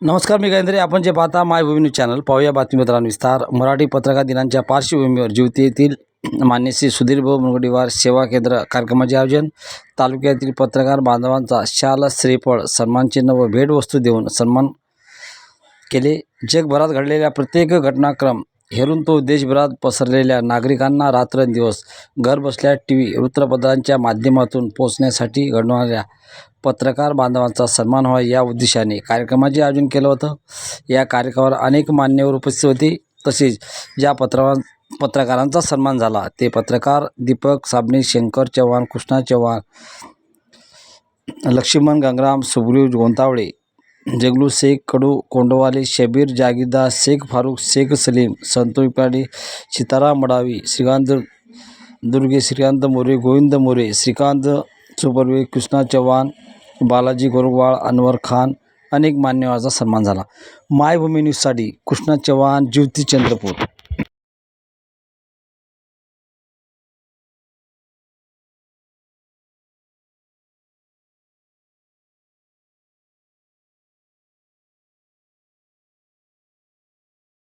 नमस्कार मी गायंद्रे आपण जे पाहता मायभूमी न्यूज चॅनल पाहूया बातमीपत्रां विस्तार. मराठी पत्रकार दिनांच्या पार्श्वभूमीवर ज्योती येथील मान्य श्री सुधीरभाऊ मुनगडीवार सेवा केंद्र कार्यक्रमाचे आयोजन तालुक्यातील पत्रकार बांधवांचा शाल श्रीफळ सन्मानचिन्ह व भेटवस्तू देऊन सन्मान केले. जगभरात घडलेल्या प्रत्येक घटनाक्रम हेरून तो देशभरात पसरलेल्या नागरिकांना रात्रंदिवस घरबसल्या टी व्ही वृत्तपत्रांच्या माध्यमातून पोचण्यासाठी घडणाऱ्या पत्रकार बांधवांचा सन्मान व्हावा या उद्देशाने कार्यक्रमाचे आयोजन केलं होतं. या कार्यक्रमावर अनेक मान्यवर उपस्थित होते. तसेच ज्या पत्रा पत्रकारांचा सन्मान झाला ते पत्रकार दीपक साबणे शंकर चव्हाण कृष्णा चव्हाण लक्ष्मण गंगराम सुग्रीव गोंतावळे जगलू शेख कडू कोंडवाले शबीर जागीरदार शेख फारूक शेख सलीम संतोष पाडे सीताराम मडावी श्रीकांत दुर्गे श्रीकांत मोरे गोविंद मोरे श्रीकांत सुपरवे कृष्णा चव्हाण बालाजी गोरगवाळ अनवर खान अनेक मान्यवरांचा सन्मान झाला. मायभूमी न्यूजसाठी कृष्णा चव्हाण ज्योती चंद्रपूर